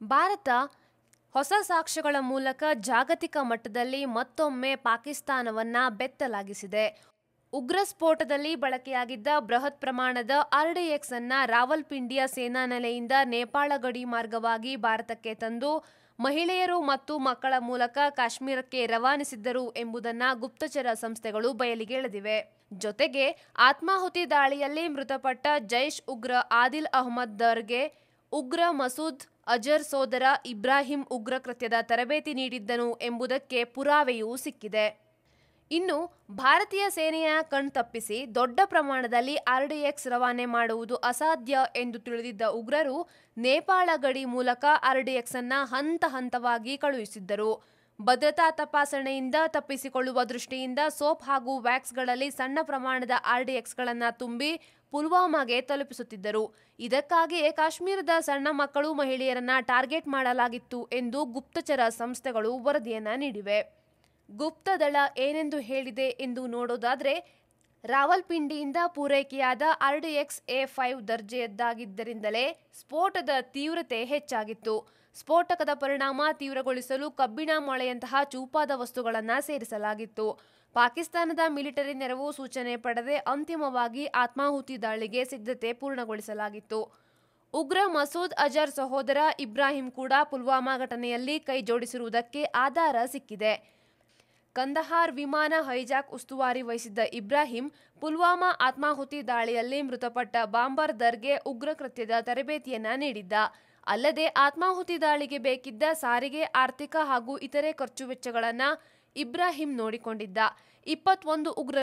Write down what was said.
ಭಾರತ ಹೊಸ ಸಾಕ್ಷ್ಯಗಳ ಮೂಲಕ ಜಾಗತಿಕ ಮಟ್ಟದಲ್ಲಿ ಮತ್ತೊಮ್ಮೆ ಪಾಕಿಸ್ತಾನವನ್ನ ಬೆತ್ತಲಾಗಿಸಿದೆ. ಉಗ್ರ ಸ್ಫೋಟದಲ್ಲಿ ಬಳಕೆಯಾಗಿದ್ದ ಬೃಹತ್ ಪ್ರಮಾಣದ ಆರ್ಡಿಎಕ್ಸ್ ಅನ್ನ ರಾವಲ್ಪಿಂಡಿಯ ಸೇನಾ ನೆಲೆಯಿಂದ ನೇಪಾಳ ಗಡಿ ಮಾರ್ಗವಾಗಿ ಭಾರತಕ್ಕೆ ತಂದು ಮಹಿಳೆಯರು ಮತ್ತು ಮಕ್ಕಳ ಮೂಲಕ ಕಾಶ್ಮೀರಕ್ಕೆ ರವಾನಿಸಿದ್ದರು ಎಂಬುದನ್ನ ಗುಪ್ತಚರ ಸಂಸ್ಥೆಗಳು ಬಯಲಿಗೆ ಎಳೆದಿವೆ. ಜೊತೆಗೆ ಆತ್ಮಾಹುತಿ ದಾಳಿಯಲ್ಲಿ ಮೃತಪಟ್ಟ ಜೈಷ್ ಉಗ್ರ ಆದಿಲ್ ಅಹ್ಮದ್ ದರ್ಗೆ ಉಗ್ರ ಮಸೂದ್ ಅಜರ್ ಸೋದರ ಇಬ್ರಾಹಿಂ ಉಗ್ರ ಕೃತ್ಯದ ತರಬೇತಿ ನೀಡಿದ್ದನು ಎಂಬುದಕ್ಕೆ ಪುರಾವೆಯೂ ಸಿಕ್ಕಿದೆ. ಇನ್ನು ಭಾರತೀಯ ಸೇನೆಯ ಕಣ್ತಪ್ಪಿಸಿ ದೊಡ್ಡ ಪ್ರಮಾಣದಲ್ಲಿ ಆರ್ಡಿಎಕ್ಸ್ ರವಾನೆ ಮಾಡುವುದು ಅಸಾಧ್ಯ ಎಂದು ತಿಳಿದಿದ್ದ ಉಗ್ರರು ನೇಪಾಳ ಗಡಿ ಮೂಲಕ ಆರ್ಡಿಎಕ್ಸ್ ಅನ್ನ ಹಂತ ಹಂತವಾಗಿ ಕಳುಹಿಸಿದ್ದರು. ಭದ್ರತಾ ತಪಾಸಣೆಯಿಂದ ತಪ್ಪಿಸಿಕೊಳ್ಳುವ ದೃಷ್ಟಿಯಿಂದ ಸೋಪ್ ಹಾಗೂ ವ್ಯಾಕ್ಸ್ಗಳಲ್ಲಿ ಸಣ್ಣ ಪ್ರಮಾಣದ ಆರ್ಡಿಎಕ್ಸ್ಗಳನ್ನು ತುಂಬಿ ಪುಲ್ವಾಮಾಗೆ ತಲುಪಿಸುತ್ತಿದ್ದರು. ಇದಕ್ಕಾಗಿಯೇ ಕಾಶ್ಮೀರದ ಸಣ್ಣ ಮಕ್ಕಳು ಮಹಿಳೆಯರನ್ನ ಟಾರ್ಗೆಟ್ ಮಾಡಲಾಗಿತ್ತು ಎಂದು ಗುಪ್ತಚರ ಸಂಸ್ಥೆಗಳು ವರದಿಯನ್ನ ನೀಡಿವೆ. ಗುಪ್ತದಳ ಏನೆಂದು ಹೇಳಿದೆ ಎಂದು ನೋಡೋದಾದ್ರೆ ರಾವಲ್ಪಿಂಡಿಯಿಂದ ಪೂರೈಕೆಯಾದ ಆರ್ಡಿಎಕ್ಸ್ ಎ ಫೈವ್ ದರ್ಜೆಯದ್ದಾಗಿದ್ದರಿಂದಲೇ ಸ್ಫೋಟದ ತೀವ್ರತೆ ಹೆಚ್ಚಾಗಿತ್ತು. ಸ್ಫೋಟಕದ ಪರಿಣಾಮ ತೀವ್ರಗೊಳಿಸಲು ಕಬ್ಬಿಣ ಮೊಳೆಯಂತಹ ಚೂಪಾದ ವಸ್ತುಗಳನ್ನು ಸೇರಿಸಲಾಗಿತ್ತು. ಪಾಕಿಸ್ತಾನದ ಮಿಲಿಟರಿ ನೆರವು ಸೂಚನೆ ಪಡೆದೆ ಅಂತಿಮವಾಗಿ ಆತ್ಮಾಹುತಿ ದಾಳಿಗೆ ಸಿದ್ಧತೆ ಪೂರ್ಣಗೊಳಿಸಲಾಗಿತ್ತು. ಉಗ್ರ ಮಸೂದ್ ಅಜರ್ ಸಹೋದರ ಇಬ್ರಾಹಿಂ ಕೂಡ ಪುಲ್ವಾಮಾ ಘಟನೆಯಲ್ಲಿ ಕೈ ಜೋಡಿಸಿರುವುದಕ್ಕೆ ಆಧಾರ ಸಿಕ್ಕಿದೆ. ಕಂದಹಾರ್ ವಿಮಾನ ಹೈಜಾಕ್ ಉಸ್ತುವಾರಿ ವಹಿಸಿದ್ದ ಇಬ್ರಾಹಿಂ ಪುಲ್ವಾಮಾ ಆತ್ಮಾಹುತಿ ದಾಳಿಯಲ್ಲಿ ಮೃತಪಟ್ಟ ಬಾಂಬರ್ ದರ್ಗೆ ಉಗ್ರ ಕೃತ್ಯದ ತರಬೇತಿಯನ್ನ ನೀಡಿದ್ದ. ಅಲ್ಲದೆ ಆತ್ಮಾಹುತಿ ದಾಳಿಗೆ ಬೇಕಿದ್ದ ಸಾರಿಗೆ, ಆರ್ಥಿಕ ಹಾಗೂ ಇತರೆ ಖರ್ಚು ವೆಚ್ಚಗಳನ್ನ ಇಬ್ರಾಹಿಂ ನೋಡಿಕೊಂಡಿದ್ದ. ಇಪ್ಪತ್ತೊಂದು ಉಗ್ರ